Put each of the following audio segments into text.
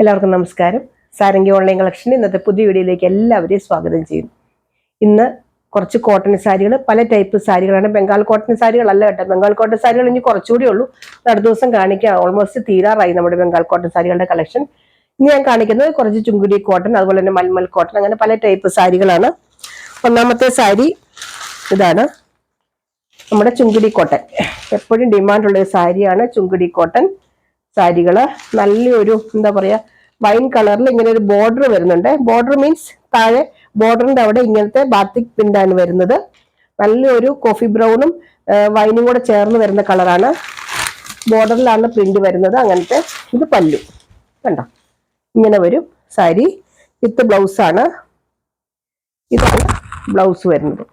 എല്ലാവർക്കും നമസ്കാരം. Sarangi online collection ഇന്നത്തെ പുതിയ വീഡിയോയിലേക്ക് എല്ലാവരെയും സ്വാഗതം ചെയ്യുന്നു. ഇന്ന് കുറച്ച് കോട്ടൺ സാരികൾ പല ടൈപ്പ് സാരികളാണ്. ബംഗാൾ കോട്ടൺ സാരികളല്ല കേട്ടോ. ബംഗാൾ കോട്ടൺ സാരികൾ ഇനി കുറച്ചുകൂടി ഉള്ളൂ. അടുത്ത ദിവസം കാണിക്കാം. ഓൾമോസ്റ്റ് തീരാറായി നമ്മുടെ ബംഗാൾ കോട്ടൺ സാരികളുടെ കളക്ഷൻ. ഇനി ഞാൻ കാണിക്കുന്നത് കുറച്ച് ചുങ്കുടി കോട്ടൺ അതുപോലെ തന്നെ മൽമൽ കോട്ടൺ അങ്ങനെ പല ടൈപ്പ് സാരികളാണ്. ഒന്നാമത്തെ സാരി ഇതാണ്. നമ്മുടെ ചുങ്കുടി കോട്ടൺ. എപ്പോഴും ഡിമാൻഡുള്ള സാരിയാണ് ചുങ്കുടി കോട്ടൺ. സാരികൾ. നല്ലൊരു എന്താ പറയാ വൈൻ കളറിൽ ഇങ്ങനെ ഒരു ബോർഡർ വരുന്നുണ്ട്. ബോർഡർ മീൻസ് താഴെ ബോർഡറിന്റെ അവിടെ ഇങ്ങനത്തെ ബാത്തിക് പിന്താണ് വരുന്നത്. നല്ലൊരു കോഫി ബ്രൗണും വൈനും കൂടെ ചേർന്ന് വരുന്ന കളറാണ് ബോർഡറിലാണ് പ്രിന്റ് വരുന്നത്. അങ്ങനത്തെ ഇത് പല്ലു. കണ്ടോ? ഇങ്ങനെ വരും സാരി. വിത്ത് ബ്ലൗസാണ്. ഇതാണ് ബ്ലൗസ് വരുന്നത്.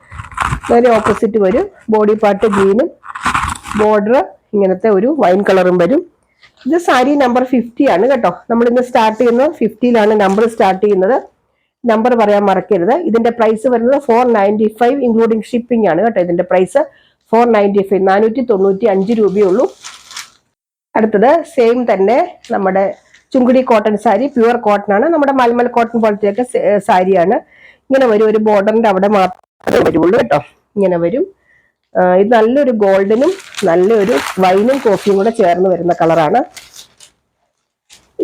നേരെ ഓപ്പോസിറ്റ് വരും. ബോഡി പാർട്ട് ഗ്രീനും. ബോർഡർ ഇങ്ങനത്തെ ഒരു വൈൻ കളറും വരും. ഇത് സാരി നമ്പർ ഫിഫ്റ്റി ആണ് കേട്ടോ. നമ്മൾ ഇന്ന് സ്റ്റാർട്ട് ചെയ്യുന്നത് ഫിഫ്റ്റിയിലാണ് നമ്പർ സ്റ്റാർട്ട് ചെയ്യുന്നത്. നമ്പർ പറയാൻ മറക്കരുത്. ഇതിന്റെ പ്രൈസ് വരുന്നത് four ninety five including shipping ആണ് കേട്ടോ ഇതിന്റെ പ്രൈസ് ഫോർ നയന്റി ഫൈവ് നാനൂറ്റി തൊണ്ണൂറ്റി അഞ്ച് രൂപയേ ഉള്ളൂ അടുത്തത് സെയിം തന്നെ നമ്മുടെ chungudi cotton sari pure cotton ആണ്. നമ്മുടെ മൽമൽ കോട്ടൺ പോലത്തെയൊക്കെ സാരിയാണ്. ഇങ്ങനെ വരും. ഒരു ബോർഡറിന്റെ അവിടെ മാത്രമേ വരുള്ളൂ കേട്ടോ. ഇങ്ങനെ വരും. ഇത് നല്ലൊരു ഗോൾഡനും നല്ലൊരു വൈനും കോഫിയും കൂടെ ചേർന്ന് വരുന്ന കളറാണ്.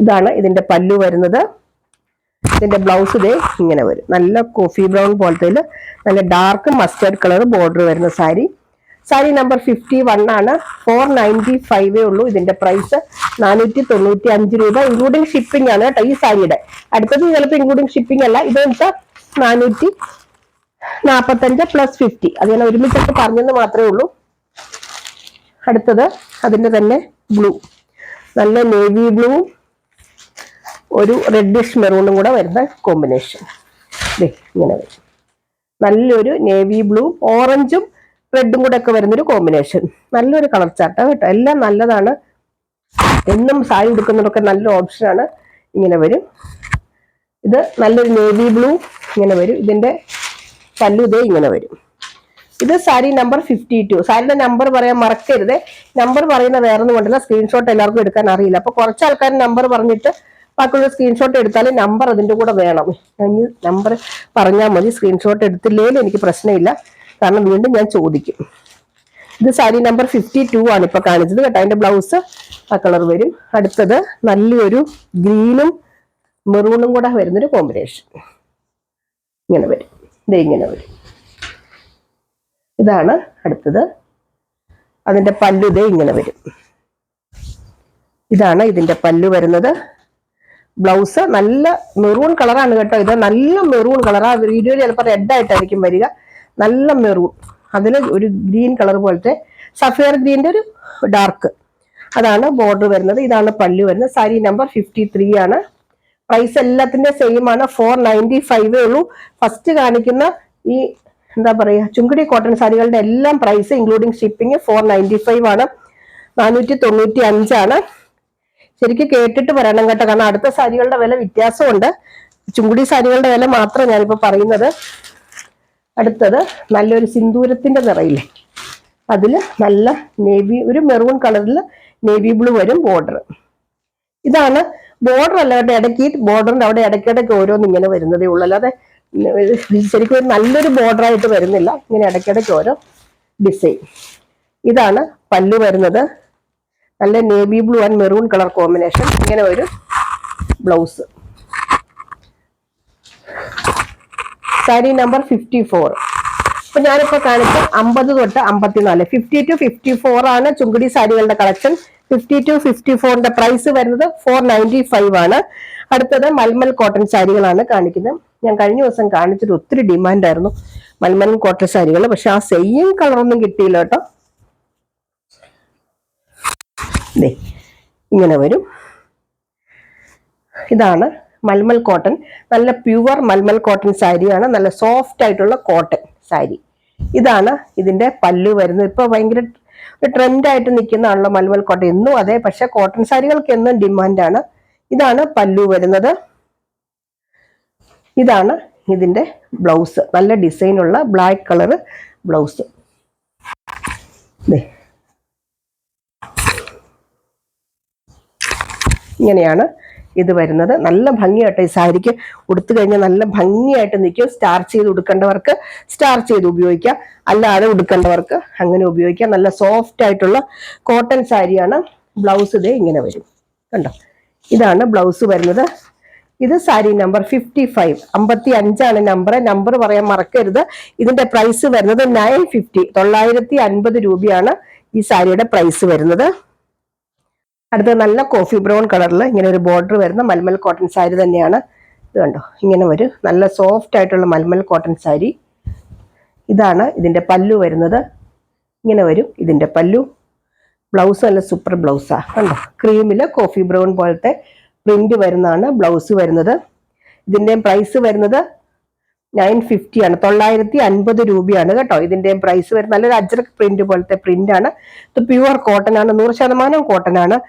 ഇതാണ് ഇതിന്റെ പല്ലു വരുന്നത്. ഇതിന്റെ ബ്ലൗസ് ഇതേ ഇങ്ങനെ വരും. നല്ല കോഫി ബ്രൗൺ പോലത്തെ നല്ല ഡാർക്ക് മസ്റ്റേർഡ് കളർ ബോർഡർ വരുന്ന sari. Sari number fifty one ആണ്. ഫോർ നയന്റി ഫൈവേ ഉള്ളൂ ഇതിന്റെ പ്രൈസ്. നാനൂറ്റി തൊണ്ണൂറ്റി അഞ്ച് രൂപ. ഇൻക്ലൂഡിങ് ഷിപ്പിംഗ് ആണ് കേട്ടോ ഈ സാരിയുടെ. അടുത്തത് ചിലപ്പോൾ ഇൻക്ലൂഡിങ് ഷിപ്പിംഗ് അല്ല. ഇത് വെച്ചാൽ നാനൂറ്റി നാപ്പത്തഞ്ച് പ്ലസ് ഫിഫ്റ്റി അത് ഞാൻ ഒരുമിച്ചൊക്കെ പറഞ്ഞെന്ന് മാത്രമേ ഉള്ളൂ. അടുത്തത് അതിന്റെ തന്നെ ബ്ലൂ നല്ല നേവി ബ്ലൂ ഒരു റെഡിഷ് മെറൂണും കൂടെ വരുന്ന കോമ്പിനേഷൻ ഇങ്ങനെ വരും. നല്ലൊരു നേവി ബ്ലൂ ഓറഞ്ചും റെഡും കൂടെ ഒക്കെ വരുന്നൊരു കോമ്പിനേഷൻ നല്ലൊരു കളർ ചാട്ടം കേട്ടോ. എല്ലാം നല്ലതാണ്. എന്നും സാരി കൊടുക്കുന്നതൊക്കെ നല്ല ഓപ്ഷനാണ് ഇങ്ങനെ വരും. ഇത് നല്ലൊരു നേവി ബ്ലൂ ഇങ്ങനെ വരും. ഇതിന്റെ പല്ലു ഇതേ ഇങ്ങനെ വരും. ഇത് സാരി നമ്പർ ഫിഫ്റ്റി ടു സാരിയുടെ നമ്പർ പറയാൻ മറക്കരുത്. നമ്പർ പറയുന്ന വേറെ ഒന്നും കൊണ്ടല്ല. സ്ക്രീൻഷോട്ട് എല്ലാവർക്കും എടുക്കാൻ അറിയില്ല. അപ്പൊ കുറച്ച് ആൾക്കാർ നമ്പർ പറഞ്ഞിട്ട് ബാക്കിയുള്ള സ്ക്രീൻഷോട്ട് എടുത്താൽ നമ്പർ അതിന്റെ കൂടെ വേണം. ഇനി നമ്പർ പറഞ്ഞാൽ മതി. സ്ക്രീൻഷോട്ട് എടുത്തില്ലേലും എനിക്ക് പ്രശ്നമില്ല. കാരണം വീണ്ടും ഞാൻ ചോദിക്കും. ഇത് സാരി നമ്പർ ഫിഫ്റ്റി ടു ആണ് ഇപ്പൊ കാണിച്ചത് കേട്ടോ. അതിന്റെ ബ്ലൗസ് ആ കളർ വരും. അടുത്തത് നല്ലൊരു ഗ്രീനും മെറൂണും കൂടെ വരുന്നൊരു കോമ്പിനേഷൻ ഇങ്ങനെ വരും. ഇത് ഇങ്ങനെ വരും. ഇതാണ് അടുത്തത്. അതിന്റെ പല്ലു ഇതേ ഇങ്ങനെ വരും. ഇതാണ് ഇതിന്റെ പല്ലു വരുന്നത്. ബ്ലൗസ് നല്ല മെറൂൺ കളറാണ് കേട്ടോ ഇത്. നല്ല മെറൂൺ കളർ ആ വീഡിയോ ചിലപ്പോൾ റെഡ് ആയിട്ടായിരിക്കും വരിക. നല്ല മെറൂൺ. അതിൽ ഒരു ഗ്രീൻ കളർ പോലത്തെ സഫയർ ഗ്രീന്റെ ഒരു ഡാർക്ക്. അതാണ് ബോർഡർ വരുന്നത്. ഇതാണ് പല്ലു വരുന്നത്. സാരി നമ്പർ ഫിഫ്റ്റി ആണ്. പ്രൈസ് എല്ലാത്തിന്റെ സെയിം ആണ്. ഫോർ നയന്റി ഫൈവേ ഉള്ളൂ. ഫസ്റ്റ് കാണിക്കുന്ന ഈ എന്താ പറയുക ചുങ്കിടി കോട്ടൺ സാരികളുടെ എല്ലാം price including shipping four ninety five ആണ്. നാനൂറ്റി തൊണ്ണൂറ്റി അഞ്ചാണ് ശരിക്കും കേട്ടിട്ട് പറയണം കേട്ടോ. കാരണം അടുത്ത സാരികളുടെ വില വ്യത്യാസമുണ്ട്. ചുങ്കുടി സാരികളുടെ വില മാത്രം ഞാനിപ്പോൾ പറയുന്നത്. അടുത്തത് നല്ലൊരു സിന്ദൂരത്തിന്റെ നിറയില്ലേ? അതിൽ നല്ല നേവി ഒരു മെറൂൺ കളറിൽ നേവി ബ്ലൂ വരും ബോർഡർ ഇതാണ് ബോർഡർ അല്ല കേട്ടോ ഇടയ്ക്ക് ബോർഡറിന്റെ അവിടെ ഇടയ്ക്കിടയ്ക്ക് ഓരോന്ന് ഇങ്ങനെ വരുന്നതേ ഉള്ളൂ. അല്ലാതെ ശരിക്കും നല്ലൊരു ബോർഡറായിട്ട് വരുന്നില്ല. ഇങ്ങനെ ഇടയ്ക്കിടയ്ക്ക് ഓരോ ഡിസൈൻ ഇതാണ് പല്ലു വരുന്നത്. നല്ല navy blue and maroon colour combination ഇങ്ങനെ ഒരു blouse sari number fifty four ഇപ്പൊ ഞാനിപ്പോ കാണിച്ച അമ്പത് തൊട്ട് അമ്പത്തിനാല്. ഫിഫ്റ്റി ടു ഫിഫ്റ്റി ഫോർ ആണ് ചുങ്കുടി സാരികളുടെ കളക്ഷൻ ഫിഫ്റ്റി ടു ഫിഫ്റ്റി ഫോറിന്റെ പ്രൈസ് വരുന്നത് ഫോർ നയന്റി ഫൈവ് ആണ്. അടുത്തത് മൽമൽ കോട്ടൺ സാരികളാണ് കാണിക്കുന്നത്. ഞാൻ കഴിഞ്ഞ ദിവസം കാണിച്ചിട്ട് ഒത്തിരി ഡിമാൻഡ് ആയിരുന്നു മൽമൽ കോട്ടൺ സാരികൾ പക്ഷെ ആ സെയിം കളറൊന്നും കിട്ടിയില്ല കേട്ടോ. ഇങ്ങനെ വരും. ഇതാണ് മൽമൽ കോട്ടൺ നല്ല പ്യുവർ മൽമൽ കോട്ടൺ സാരിയാണ്. നല്ല സോഫ്റ്റ് ആയിട്ടുള്ള കോട്ടൺ സാരി. ഇതാണ് ഇതിന്റെ പല്ലു വരുന്നത്. ഇപ്പൊ ഭയങ്കര ട്രെൻഡ് ആയിട്ട് നിൽക്കുന്നതാണല്ലോ മൽമൽ കോട്ടൺ എന്നും അതെ പക്ഷെ കോട്ടൺ സാരികൾക്ക് എന്നും ഡിമാൻഡാണ് ഇതാണ് പല്ലു വരുന്നത്. ഇതാണ് ഇതിന്റെ ബ്ലൗസ് നല്ല ഡിസൈനുള്ള ബ്ലാക്ക് കളർ ബ്ലൗസ് ഇങ്ങനെയാണ് ഇത് വരുന്നത്. നല്ല ഭംഗിയായിട്ട് ഈ സാരിക്ക് ഉടുത്തു കഴിഞ്ഞാൽ നല്ല ഭംഗിയായിട്ട് നിൽക്കും. സ്റ്റാർച്ച് ചെയ്ത് ഉടുക്കേണ്ടവർക്ക് സ്റ്റാർച്ച് ചെയ്ത് ഉപയോഗിക്കാം. അല്ലാതെ ഉടുക്കേണ്ടവർക്ക് അങ്ങനെ ഉപയോഗിക്കാം. നല്ല സോഫ്റ്റ് ആയിട്ടുള്ള കോട്ടൺ സാരിയാണ്. ബ്ലൗസ് ഇതേ ഇങ്ങനെ വരും. കണ്ടോ? ഇതാണ് ബ്ലൗസ് വരുന്നത്. ഇത് സാരി നമ്പർ ഫിഫ്റ്റി ഫൈവ് അമ്പത്തി അഞ്ചാണ് നമ്പർ നമ്പർ പറയാൻ മറക്കരുത്. ഇതിന്റെ പ്രൈസ് വരുന്നത് നയൻ ഫിഫ്റ്റി തൊള്ളായിരത്തി അൻപത് രൂപയാണ് ഈ സാരിയുടെ പ്രൈസ് വരുന്നത്. അടുത്ത നല്ല കോഫി ബ്രൗൺ കളറിൽ ഇങ്ങനെ ഒരു ബോർഡർ വരുന്ന മൽമൽ കോട്ടൺ സാരി തന്നെയാണ്. ഇത് കണ്ടോ? ഇങ്ങനെ ഒരു നല്ല സോഫ്റ്റ് ആയിട്ടുള്ള മൽമൽ കോട്ടൺ സാരി. ഇതാണ് ഇതിന്റെ പല്ലു വരുന്നത്. ഇങ്ങനെ വരും ഇതിന്റെ പല്ലു. ബ്ലൗസ് നല്ല സൂപ്പർ ബ്ലൗസാണ് കണ്ടോ? ക്രീമിൽ കോഫി ബ്രൗൺ പോലത്തെ പ്രിന്റ് വരുന്നതാണ് ബ്ലൗസ് വരുന്നത്. ഇതിന്റെയും പ്രൈസ് വരുന്നത് നയൻ ഫിഫ്റ്റി ആണ്. തൊള്ളായിരത്തി അൻപത് രൂപയാണ് കേട്ടോ. ഇതിന്റെയും പ്രൈസ് വരുന്നത്. നല്ലൊരു അജ്രക് പ്രിന്റ് പോലത്തെ പ്രിന്റ് ആണ്. ഇത് പ്യുവർ കോട്ടൺ ആണ്. നൂറ് ശതമാനം കോട്ടൺ ആണ്.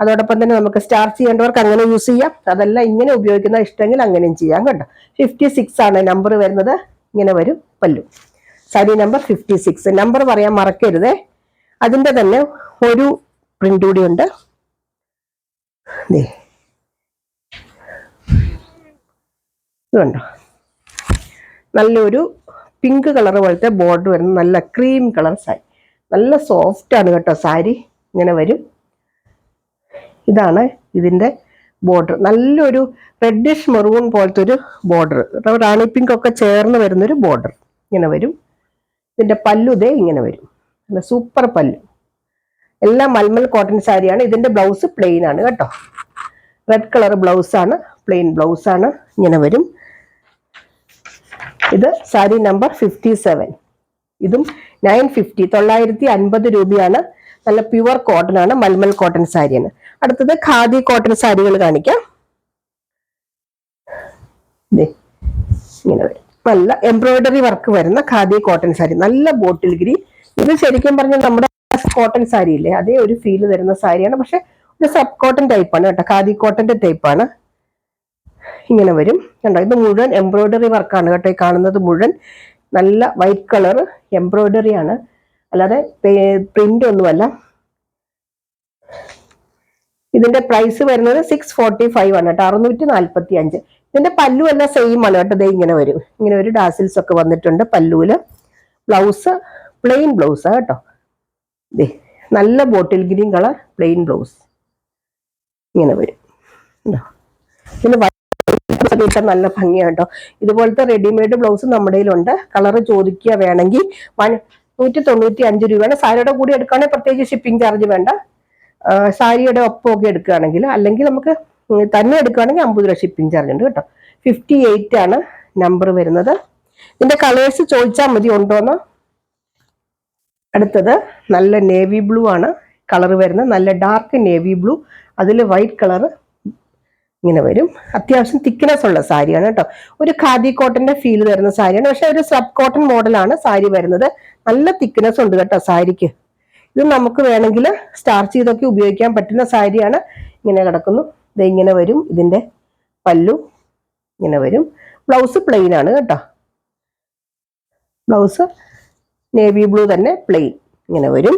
അതോടൊപ്പം തന്നെ നമുക്ക് സ്റ്റാർച്ച് ചെയ്യേണ്ടവർക്ക് അങ്ങനെ യൂസ് ചെയ്യാം. അതല്ല ഇങ്ങനെ ഉപയോഗിക്കുന്ന ഇഷ്ടമെങ്കിൽ അങ്ങനെയും ചെയ്യാം കേട്ടോ. ഫിഫ്റ്റി സിക്സ് ആണ് നമ്പർ വരുന്നത്. ഇങ്ങനെ വരും pallu. Sari number fifty six number പറയാൻ മറക്കരുതേ. അതിന്റെ തന്നെ ഒരു പ്രിന്റ് കൂടി ഉണ്ട്. ദേ. നല്ലൊരു പിങ്ക് കളർ പോലത്തെ ബോർഡർ വരുന്ന നല്ല ക്രീം കളർ സാരി. നല്ല സോഫ്റ്റ് ആണ് കേട്ടോ സാരി. ഇങ്ങനെ വരും. ഇതാണ് ഇതിന്റെ ബോർഡർ നല്ലൊരു റെഡിഷ് മെറൂൺ പോലത്തെ ഒരു ബോർഡർ റാണി പിങ്ക് ഒക്കെ ചേർന്ന് വരുന്നൊരു ബോർഡർ ഇങ്ങനെ വരും. ഇതിന്റെ പല്ലു ദേ ഇങ്ങനെ വരും. നല്ല സൂപ്പർ പല്ലു. എല്ലാം മൽമൽ കോട്ടൺ സാരിയാണ്. ഇതിന്റെ ബ്ലൗസ് പ്ലെയിൻ ആണ് കേട്ടോ. റെഡ് കളർ ബ്ലൗസാണ് പ്ലെയിൻ ബ്ലൗസാണ് ഇങ്ങനെ വരും. ഇത് സാരി നമ്പർ ഫിഫ്റ്റി സെവൻ ഇതും നയൻ ഫിഫ്റ്റി തൊള്ളായിരത്തി അൻപത് രൂപയാണ്. നല്ല പ്യുവർ കോട്ടൺ ആണ് മൽമൽ കോട്ടൺ സാരിയാണ്. അടുത്തത് ഖാദി കോട്ടൺ സാരികൾ കാണിക്കാം. ഇങ്ങനെ നല്ല എംബ്രോയിഡറി വർക്ക് വരുന്ന ഖാദി കോട്ടൺ സാരി നല്ല ബോട്ടിൽ ഗ്രീ. ഇത് ശരിക്കും പറഞ്ഞാൽ നമ്മുടെ കോട്ടൺ സാരി ഇല്ലേ അതേ ഒരു ഫീൽ തരുന്ന സാരിയാണ്. പക്ഷെ ഒരു സബ് കോട്ടൺ ടൈപ്പാണ് കേട്ടോ. ഖാദി കോട്ടന്റെ ടൈപ്പാണ് ഇങ്ങനെ വരും. കണ്ടോ? ഇത് മുഴുവൻ എംബ്രോയ്ഡറി വർക്കാണ് കേട്ടോ ഈ കാണുന്നത് മുഴുവൻ. നല്ല വൈറ്റ് കളർ എംബ്രോയ്ഡറി ആണ്. അല്ലാതെ പ്രിന്റ് ഒന്നുമല്ല. ഇതിന്റെ പ്രൈസ് വരുന്നത് സിക്സ് ഫോർട്ടി ഫൈവ് ആണ് കേട്ടോ. അറുന്നൂറ്റി നാൽപ്പത്തി അഞ്ച് ഇതിന്റെ പല്ലു എല്ലാം സെയിം ആണ് കേട്ടോ. ദേ ഇങ്ങനെ വരും. ഇങ്ങനെ ഒരു ഡാസിൽസ് ഒക്കെ വന്നിട്ടുണ്ട് പല്ലുവിൽ. ബ്ലൗസ് പ്ലെയിൻ ബ്ലൗസ് കേട്ടോ. ദേ നല്ല bottle green colour plain blouse ഇങ്ങനെ വരും. കണ്ടോ? ഇതിന് കിട്ടാൻ നല്ല ഭംഗിയാണ് കേട്ടോ ഇതുപോലത്തെ റെഡിമെയ്ഡ് ബ്ലൗസ് നമ്മുടെ കയ്യിലുണ്ട് കളറ് ചോദിക്കുക വേണമെങ്കിൽ വൺ നൂറ്റി തൊണ്ണൂറ്റി അഞ്ച് രൂപയാണ്. സാരിയുടെ കൂടി എടുക്കുകയാണെങ്കിൽ പ്രത്യേകിച്ച് ഷിപ്പിംഗ് ചാർജ് വേണ്ട. സാരിയുടെ ഒപ്പമൊക്കെ എടുക്കുകയാണെങ്കിൽ അല്ലെങ്കിൽ നമുക്ക് തന്നെ എടുക്കുകയാണെങ്കിൽ അമ്പത് രൂപ ഷിപ്പിംഗ് ചാർജ് ഉണ്ട് കേട്ടോ. ഫിഫ്റ്റി എയ്റ്റ് ആണ് നമ്പർ വരുന്നത്. ഇതിന്റെ കളേഴ്സ് ചോദിച്ചാൽ മതി ഉണ്ടോന്ന്. അടുത്തത് നല്ല നേവി ബ്ലൂ ആണ്. കളർ വരുന്നത്. നല്ല ഡാർക്ക് നേവി ബ്ലൂ അതിൽ വൈറ്റ് കളർ ഇങ്ങനെ വരും. അത്യാവശ്യം തിക്നെസ് ഉള്ള സാരിയാണ് കേട്ടോ. ഒരു ഖാദി കോട്ടന്റെ ഫീൽ തരുന്ന സാരിയാണ്. പക്ഷെ ഒരു സബ് കോട്ടൺ മോഡലാണ് സാരി വരുന്നത്. നല്ല തിക്നെസ് ഉണ്ട് കേട്ടോ സാരിക്ക്. ഇത് നമുക്ക് വേണമെങ്കിൽ സ്റ്റാർച്ച് ചെയ്തൊക്കെ ഉപയോഗിക്കാൻ പറ്റുന്ന സാരിയാണ്. ഇങ്ങനെ കിടക്കുന്നു. ഇത് ഇങ്ങനെ വരും. ഇതിന്റെ പല്ലു ഇങ്ങനെ വരും. ബ്ലൗസ് പ്ലെയിൻ ആണ് കേട്ടോ. ബ്ലൗസ് നേവി ബ്ലൂ തന്നെ പ്ലെയിൻ ഇങ്ങനെ വരും.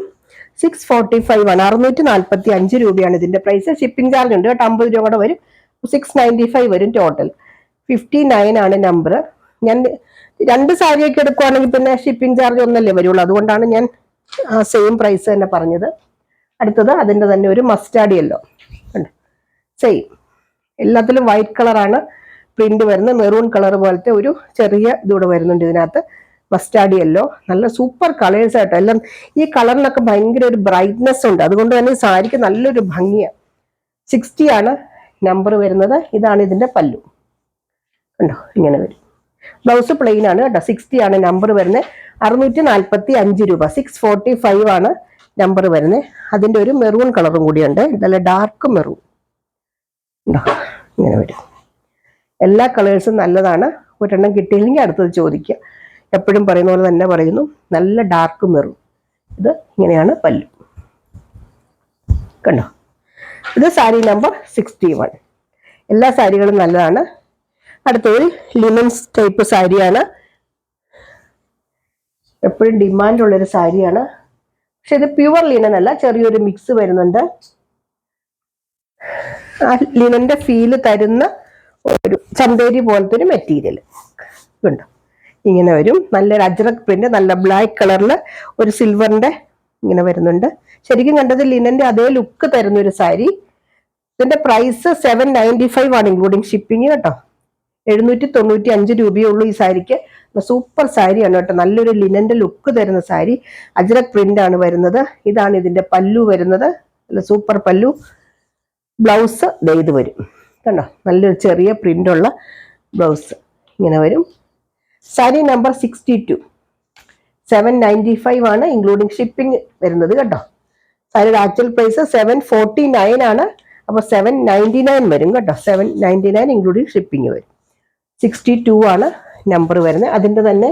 സിക്സ് ഫോർട്ടി ഫൈവ് ആണ്. അറുന്നൂറ്റി നാൽപ്പത്തി അഞ്ച് രൂപയാണ് ഇതിന്റെ പ്രൈസ് ഷിപ്പിംഗ് ചാർജ് ഉണ്ട് കേട്ടോ. അമ്പത് രൂപ കൂടെ വരും. സിക്സ് നയന്റി ഫൈവ് വരും ടോട്ടൽ ഫിഫ്റ്റി നയൻ ആണ് നമ്പർ ഞാൻ രണ്ട് സാരിയൊക്കെ എടുക്കുവാണെങ്കിൽ പിന്നെ ഷിപ്പിംഗ് ചാർജ് ഒന്നല്ലേ വരുള്ളൂ. അതുകൊണ്ടാണ് ഞാൻ സെയിം പ്രൈസ് തന്നെ പറഞ്ഞത്. അടുത്തത് അതിന്റെ തന്നെ ഒരു മസ്റ്റാർഡ് യെല്ലോ സെയിം എല്ലാത്തിലും വൈറ്റ് കളറാണ് പ്രിന്റ് വരുന്നത്. മെറൂൺ കളർ പോലത്തെ ഒരു ചെറിയ ഇതൂടെ വരുന്നുണ്ട് ഇതിനകത്ത്. മസ്റ്റാർഡ് യെല്ലോ നല്ല സൂപ്പർ കളേഴ്സ് ആയിട്ട് എല്ലാം ഈ കളറിനൊക്കെ ഭയങ്കര ഒരു ബ്രൈറ്റ്നെസ് ഉണ്ട്. അതുകൊണ്ട് തന്നെ സാരിക്ക് നല്ലൊരു ഭംഗിയാണ് സിക്സ്റ്റി ആണ്. നമ്പർ വരുന്നത് ഇതാണ് ഇതിന്റെ പല്ലു. കണ്ടോ? ഇങ്ങനെ വരും. ബ്ലൗസ് പ്ലെയിൻ ആണ് കേട്ടോ. സിക്സ്റ്റി ആണ് നമ്പർ വരുന്നത്. അറുന്നൂറ്റി നാൽപ്പത്തി അഞ്ച് രൂപ. സിക്സ് ഫോർട്ടി ഫൈവ് ആണ് നമ്പർ വരുന്നത്. അതിന്റെ ഒരു മെറൂൺ കളറും കൂടിയുണ്ട് നല്ല ഡാർക്ക് മെറൂൺ ഉണ്ടോ ഇങ്ങനെ വരും. എല്ലാ കളേഴ്സും നല്ലതാണ്. ഒരെണ്ണം കിട്ടിയില്ലെങ്കിൽ അടുത്തത് ചോദിക്കുക. എപ്പോഴും പറയുന്ന പോലെ തന്നെ പറയുന്നു. നല്ല ഡാർക്ക് മെറൂൺ ഇത് ഇങ്ങനെയാണ് പല്ലു. കണ്ടോ? ഇത് സാരി നമ്പർ സിക്സ്റ്റി വൺ. എല്ലാ സാരികളും നല്ലതാണ്. അടുത്തൊരു ലിമൻസ് ടൈപ്പ് സാരിയാണ്. എപ്പോഴും ഡിമാൻഡ് ഉള്ളൊരു സാരിയാണ്. പക്ഷെ ഇത് പ്യുവർ ലിനൻ അല്ല ചെറിയൊരു മിക്സ് വരുന്നുണ്ട്. ആ ലിനന്റെ ഫീൽ തരുന്ന ഒരു ചന്തേരി പോലത്തെ ഒരു മെറ്റീരിയൽ ഉണ്ട് ഇങ്ങനെ വരും. നല്ലൊരു അജ്രക് പ്രിന്റ് നല്ല ബ്ലാക്ക് കളറിൽ ഒരു സിൽവറിന്റെ ഇങ്ങനെ വരുന്നുണ്ട്. ശരിക്കും കണ്ടത് ലിനന്റെ അതേ ലുക്ക് തരുന്ന ഒരു സാരി. ഇതിന്റെ പ്രൈസ് സെവൻ നയന്റി ഫൈവ് ആണ് ഇൻക്ലൂഡിങ് ഷിപ്പിംഗ് കേട്ടോ. എഴുന്നൂറ്റി തൊണ്ണൂറ്റി അഞ്ച് രൂപയേ ഉള്ളൂ ഈ സാരിക്ക്. സൂപ്പർ സാരിയാണ് കേട്ടോ. നല്ലൊരു ലിനന്റെ ലുക്ക് തരുന്ന സാരി. അജ്രക് പ്രിന്റ് ആണ് വരുന്നത്. ഇതാണ് ഇതിന്റെ പല്ലു വരുന്നത്. നല്ല സൂപ്പർ പല്ലു. ബ്ലൗസ് ഇത് വരും. കണ്ടോ? നല്ലൊരു ചെറിയ പ്രിന്റുള്ള ബ്ലൗസ് ഇങ്ങനെ വരും. Sari number sixty two seven ninety five ആണ് ഇൻക്ലൂഡിങ് ഷിപ്പിംഗ് വരുന്നത് കേട്ടോ. സാരിയുടെ actual price seven forty nine ആണ്. അപ്പോൾ സെവൻ നയന്റി നയൻ വരും കേട്ടോ. Seven ninety nine including shipping വരും. സിക്സ്റ്റി ടു ആണ് നമ്പർ വരുന്നത്. അതിന്റെ തന്നെ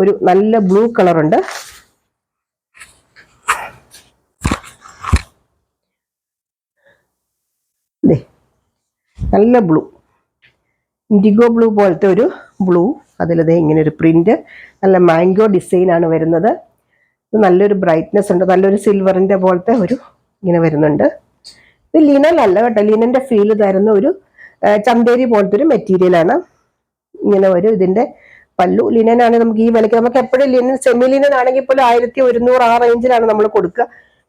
ഒരു നല്ല ബ്ലൂ കളറുണ്ട് നല്ല ബ്ലൂ ഇൻഡിഗോ ബ്ലൂ പോലത്തെ ഒരു ബ്ലൂ അതിലതേ ഇങ്ങനെ ഒരു പ്രിന്റ് നല്ല മാംഗോ ഡിസൈനാണ് വരുന്നത്. ഇത് നല്ലൊരു ബ്രൈറ്റ്നെസ് ഉണ്ട്. നല്ലൊരു സിൽവറിന്റെ പോലത്തെ ഒരു ഇങ്ങനെ വരുന്നുണ്ട്. ഇത് ലിനൻ അല്ല കേട്ടോ. ലിനന്റെ ഫീൽ തരുന്ന ഒരു ചന്തേരി പോലത്തെ ഒരു മെറ്റീരിയലാണ് ഇങ്ങനെ ഒരു ഇതിന്റെ പല്ലു ലിനനാണ് നമുക്ക് ഈ വിലയ്ക്ക്. നമുക്ക് എപ്പോഴും ലിനൻ സെമി ലിനൻ ആണെങ്കിൽ പോലും ആയിരത്തി ഒരുന്നൂറ് ആ റേഞ്ചിലാണ് നമ്മൾ കൊടുക്കുക.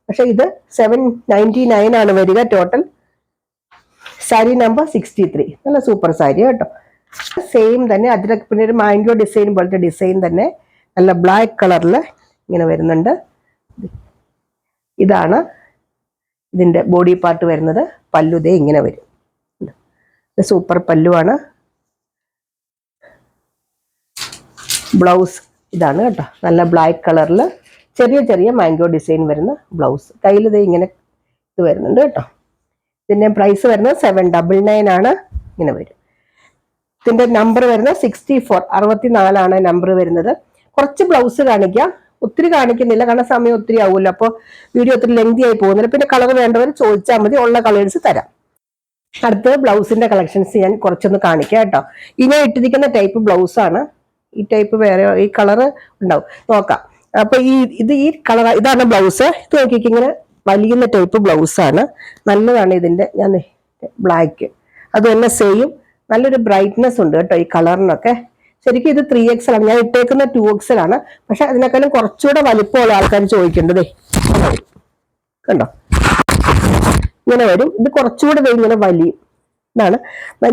പക്ഷെ ഇത് സെവൻ നയന്റി നയൻ ആണ് വരിക total sari number sixty three നല്ല സൂപ്പർ സാരി കേട്ടോ. സെയിം തന്നെ അതിലൊക്കെ പിന്നെ ഒരു മാംഗോ ഡിസൈൻ പോലത്തെ ഡിസൈൻ തന്നെ നല്ല ബ്ലാക്ക് കളറിൽ ഇങ്ങനെ വരുന്നുണ്ട്. ഇതാണ് ഇതിന്റെ ബോഡി പാർട്ട് വരുന്നത്. പല്ലുതേ ഇങ്ങനെ വരും. സൂപ്പർ പല്ലുവാണ് ബ്ലൗസ് ഇതാണ് കേട്ടോ. നല്ല ബ്ലാക്ക് കളറിൽ ചെറിയ ചെറിയ മാംഗോ ഡിസൈൻ വരുന്ന ബ്ലൗസ്. കയ്യിൽ ഇത് ഇങ്ങനെ ഇത് വരുന്നുണ്ട് കേട്ടോ. ഇതിന്റെ പ്രൈസ് വരുന്നത് സെവൻ ഡബിൾ നയൻ ആണ്. ഇങ്ങനെ വരും. ഇതിന്റെ നമ്പർ വരുന്നത് സിക്സ്റ്റി ഫോർ അറുപത്തിനാലാണ് നമ്പർ വരുന്നത്. കുറച്ച് ബ്ലൗസ് കാണിക്കാം. ഒത്തിരി കാണിക്കുന്നില്ല. കാരണം സമയം ഒത്തിരി ആവുമല്ലോ. അപ്പോൾ വീഡിയോ ഒത്തിരി ലെങ്തി ആയി പോകുന്നില്ല. പിന്നെ കളർ വേണ്ടവർ ചോദിച്ചാൽ മതി. ഉള്ള കളേഴ്സ് തരാം. അടുത്ത് ബ്ലൗസിന്റെ കളക്ഷൻസ് ഞാൻ കുറച്ചൊന്ന് കാണിക്കാം കേട്ടോ. ഇനി ഇട്ടിരിക്കുന്ന ടൈപ്പ് ബ്ലൗസ് ആണ്. ഈ ടൈപ്പ് വേറെ ഈ കളർ ഉണ്ടാവും. നോക്കാം. അപ്പൊ ഈ ഇത് ഈ കളർ ഇതാണ് ബ്ലൗസ് ഇത് നോക്കിക്ക് ഇങ്ങനെ വലിയുന്ന ടൈപ്പ് ബ്ലൗസ് ആണ്. നല്ലതാണ് ഇതിന്റെ. ഞാൻ ബ്ലാക്ക് അത് തന്നെ സെയിം നല്ലൊരു ബ്രൈറ്റ്നെസ് ഉണ്ട് കേട്ടോ ഈ കളറിനൊക്കെ. ശരിക്കും ഇത് ത്രീ എക്സൽ ആണ് ഞാൻ ഇട്ടേക്കുന്ന ടു എക്സൽ ആണ് പക്ഷെ അതിനേക്കാളും കുറച്ചുകൂടെ വലിപ്പമുള്ള ആൾക്കാർ ചോദിക്കേണ്ടതേ കണ്ടോ? ഇങ്ങനെ വരും. ഇത് കുറച്ചുകൂടെ ഇങ്ങനെ വലിയും ഇതാണ്.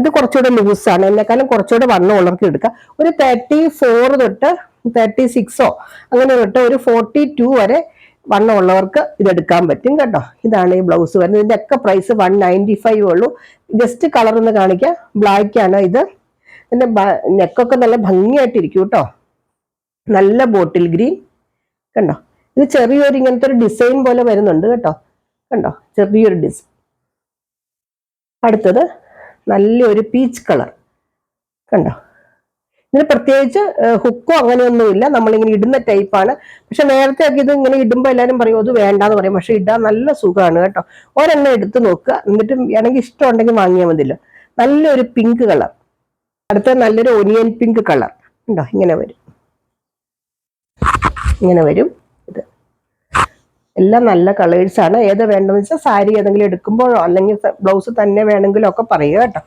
ഇത് കുറച്ചുകൂടെ ലൂസാണ് എന്നെക്കാളും കുറച്ചുകൂടെ വണ്ണമുള്ളവർക്ക് എടുക്കാം. ഒരു തേർട്ടി ഫോർ തൊട്ട് തേർട്ടി സിക്സോ അങ്ങനെ തൊട്ട് ഒരു ഫോർട്ടി ടു വരെ വണ്ണമുള്ളവർക്ക് ഇതെടുക്കാൻ പറ്റും കേട്ടോ. ഇതാണ് ഈ ബ്ലൗസ് വരുന്നത്. ഇതിന്റെ ഒക്കെ പ്രൈസ് വൺ നയന്റി ഫൈവ് ഉള്ളൂ. ജസ്റ്റ് കളർ ഒന്ന് കാണിക്കാം. ബ്ലാക്ക് ആണ് ഇത്. ഇതിന്റെ നെക്കൊക്കെ നല്ല ഭംഗിയായിട്ടിരിക്കും കേട്ടോ. നല്ല ബോട്ടിൽ ഗ്രീൻ കണ്ടോ? ഇത് ചെറിയൊരു ഇങ്ങനത്തെ ഒരു ഡിസൈൻ പോലെ വരുന്നുണ്ട് കേട്ടോ. കണ്ടോ? ചെറിയൊരു ഡിസൈൻ അടുത്തത് നല്ലൊരു പീച്ച് കളർ കണ്ടോ? ഇതിന് പ്രത്യേകിച്ച് ഹുക്കോ അങ്ങനെയൊന്നുമില്ല. നമ്മളിങ്ങനെ ഇടുന്ന ടൈപ്പാണ് പക്ഷെ നേരത്തെ ഒക്കെ ഇത് ഇങ്ങനെ ഇടുമ്പോൾ എല്ലാവരും പറയും അത് വേണ്ടാന്ന് പറയും. പക്ഷെ ഇടാൻ നല്ല സുഖമാണ് കേട്ടോ. ഒരെണ്ണം എടുത്ത് നോക്കുക. എന്നിട്ട് വേണമെങ്കിൽ ഇഷ്ടം ഉണ്ടെങ്കിൽ വാങ്ങിയാൽ മതിയല്ലോ. നല്ലൊരു പിങ്ക് കളർ അടുത്ത നല്ലൊരു ഒനിയൻ പിങ്ക് കളർ ഉണ്ടോ? ഇങ്ങനെ വരും. ഇങ്ങനെ വരും. ഇത്. എല്ലാം നല്ല കളേഴ്സാണ് ഏത് വേണ്ടതെന്ന് വെച്ചാൽ സാരി ഏതെങ്കിലും എടുക്കുമ്പോഴോ അല്ലെങ്കിൽ ബ്ലൗസ് തന്നെ വേണമെങ്കിലോ ഒക്കെ പറയുക കേട്ടോ.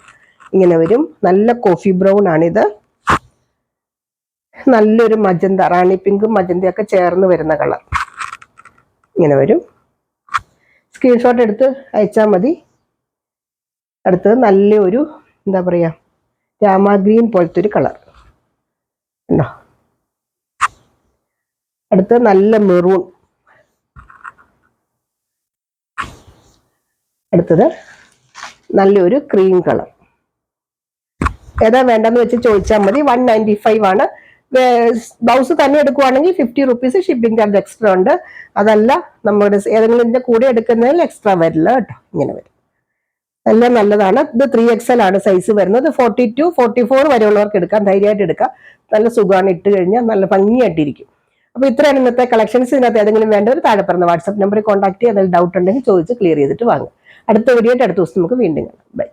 ഇങ്ങനെ വരും. നല്ല കോഫി ബ്രൗൺ ആണിത്. നല്ലൊരു മജന്ത റാണി പിങ്കും മജന്തയൊക്കെ ചേർന്ന് വരുന്ന കളർ. ഇങ്ങനെ വരും. സ്ക്രീൻഷോട്ട് എടുത്ത് അയച്ചാൽ മതി. അടുത്തത് നല്ലൊരു എന്താ പറയുക രാമ ഗ്രീൻ പോലത്തെ ഒരു കളർ. ഉണ്ടോ അടുത്തത് നല്ല മെറൂൺ. അടുത്തത് നല്ലൊരു ക്രീം കളർ. ഏതാ വേണ്ടെന്ന് വെച്ച് ചോദിച്ചാൽ മതി. വൺ നയന്റി ഫൈവ് ആണ്. ബ്ലൗസ് തന്നെ എടുക്കുവാണെങ്കിൽ fifty rupees shipping charge extra ഉണ്ട്. അതല്ല നമ്മുടെ ഏതെങ്കിലും ഇതിന്റെ കൂടെ എടുക്കുന്നതിൽ എക്സ്ട്രാ വരില്ല കേട്ടോ. ഇങ്ങനെ വരും. എല്ലാം നല്ലതാണ്. ഇത് ത്രീ എക്സൽ ആണ് സൈസ് വരുന്നത്. ഫോർട്ടി ടു ഫോർട്ടി ഫോർ വരെയുള്ളവർക്ക് എടുക്കാം. ധൈര്യമായിട്ട് എടുക്കാം. നല്ല സുഖമാണ് ഇട്ട് കഴിഞ്ഞാൽ നല്ല ഭംഗിയായിട്ടിരിക്കും. അപ്പൊ ഇത്രയാണ് ഇന്നത്തെ കളക്ഷൻസ് ഇതിനകത്ത് ഏതെങ്കിലും വേണ്ടവർ താഴെ പറഞ്ഞ വാട്സ്ആപ്പ് നമ്പറിൽ കോൺടാക്ട് ചെയ്യുക ഡൗട്ട് ഉണ്ടെങ്കിൽ ചോദിച്ച് ക്ലിയർ ചെയ്തിട്ട് വാങ്ങും അടുത്ത വീഡിയോ അടുത്ത ദിവസം നമുക്ക് വീണ്ടും കാണാം. ബൈ